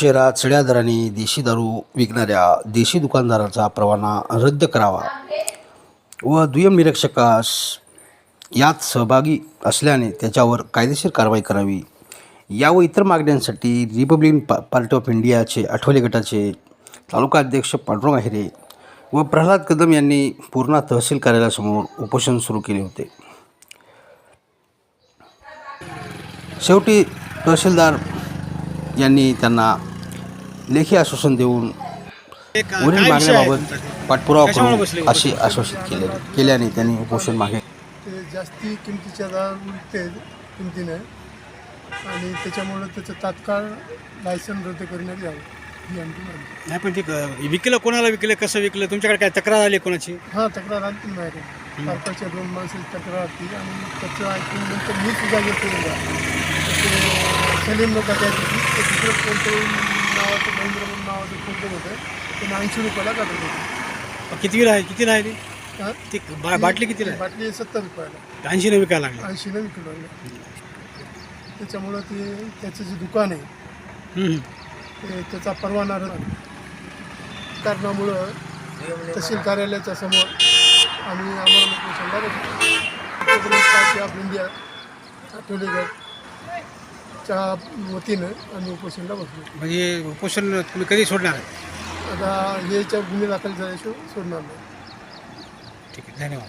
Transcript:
शहरात सड्या दराने देशी दारू विकणाऱ्या देशी दुकानदाराचा परवाना रद्द करावा व दुय्यम निरीक्षकास यात सहभागी असल्याने त्याच्यावर कायदेशीर कारवाई करावी. या व इतर मागण्यांसाठी रिपब्लिकन पा पार्टी ऑफ इंडियाचे आठवले गटाचे तालुका अध्यक्ष पांडुरंग अहिरे व प्रल्हाद कदम यांनी पूर्णा तहसील कार्यालयासमोर उपोषण सुरू केले होते. शेवटी तहसीलदार यांनी त्यांना लेखी आश्वासन देऊन वरील मागण्याबाबत पाठपुरावा करू असे आश्वासित केले केल्याने त्यांनी उपोषण मागे ते जास्ती किमतीच्या दार विकते किमतीने आणि त्याच्यामुळं त्याचं तात्काळ लायसन रद्द करण्यात यावं ही नाही पण ते विकलं कोणाला विकलं कसं विकलं? तुमच्याकडे काय तक्रार आली कोणाची? हां तक्रार आली ना माझ्याकडे. सरकारच्या दोन माणसाची तक्रार आली आणि त्याचं ऐकून नंतर मी सुद्धा घेतो ते सलीम नव्हता त्या ते दुसरं कोणतंही नावाचं महेंद्र म्हणून नावाचं कोणतं होतं. त्याने ऐंशी रुपयाला काढत होतं किती आहे? किती आहे ती हां? ती बा- बाटली किती आहे बाटली सत्तर रुपयाला. ऐंशी विकायला लागली. ऐंशीनं विकू लागलं. त्याच्यामुळं ते त्याचं जे दुकान आहे हम्म. ते त्याचा परवाना रद्द कारणामुळं तहसील कार्यालयाच्या समोर आम्ही आम्हाला ऑफ इंडिया आठवलेगडच्या वतीनं आम्ही उपोषणला बसलो. म्हणजे उपोषण तुम्ही कधी सोडणार? आहे? आता याच्या गुन्हे दाखल झाल्याशिवाय सोडणार नाही. ठीक आहे धन्यवाद.